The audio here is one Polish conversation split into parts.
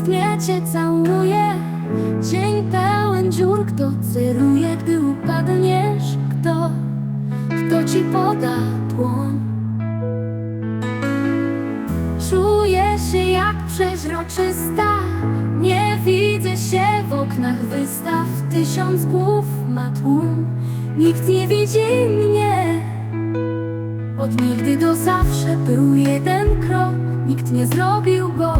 tęsknię cię całuję. Dzień pełen dziur, kto celuje, gdy upadniesz? Kto, kto ci poda dłoń? Czuję się jak przeźroczysta. Nie widzę się w oknach wystaw. Tysiąc głów ma tłum. Nikt nie widzi mnie. Od nigdy do zawsze był jeden krok. Nikt nie zrobił go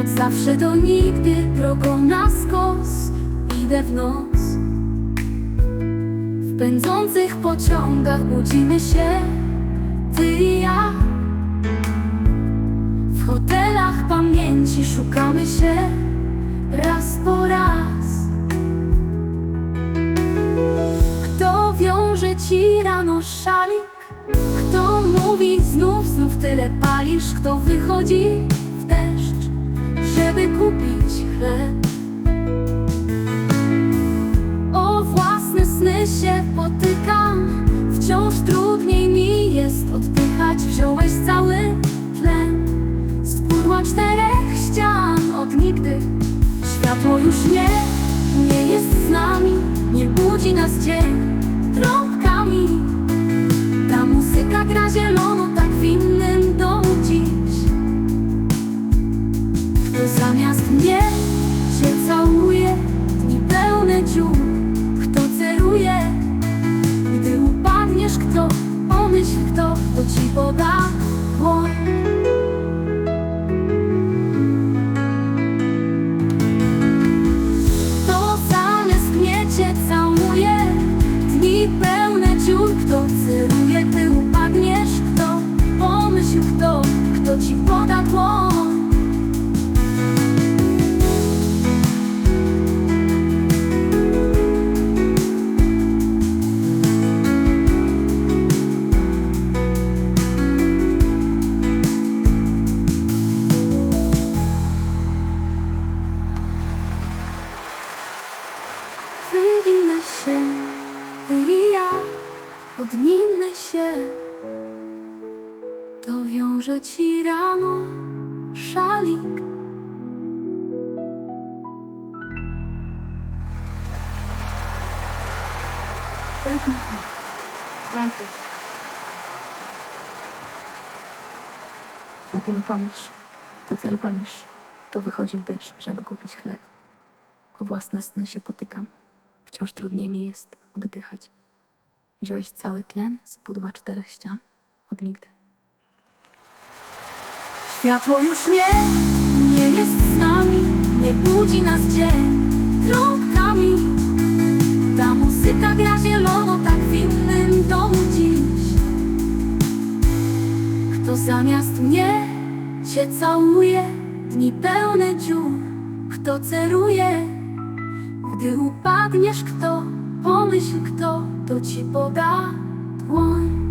Od zawsze do nigdy drogą na skos Idę w noc W pędzących pociągach budzimy się Ty i ja w hotelach pamięci szukamy się raz po raz. Kto wiąże ci rano szalik? Kto mówi znów, znów tyle palisz? Kto wychodzi się potykam. Wciąż trudniej mi jest oddychać. Wziąłeś cały tlen z pudła czterech ścian. Od nigdy Światło już nie, Odminę się Dowiążę ci rano Szalik Na tym pomyśl, to cel pomyśl, to wychodzi deszcz, żeby kupić chleb. O własne sny się potykam, wciąż trudniej mi jest oddychać. Wziąłeś cały tlen z pudła czterech ścian, od nigdy. Światło już nie, nie jest z nami Nie budzi nas dzień. Trąbkami Ta muzyka gra zielono tak w innym domu dziś. Kto zamiast mnie cię całuje Dni pełne dziur. Kto celuje Gdy upadniesz kto Pomyśl kto To ci poda dłoń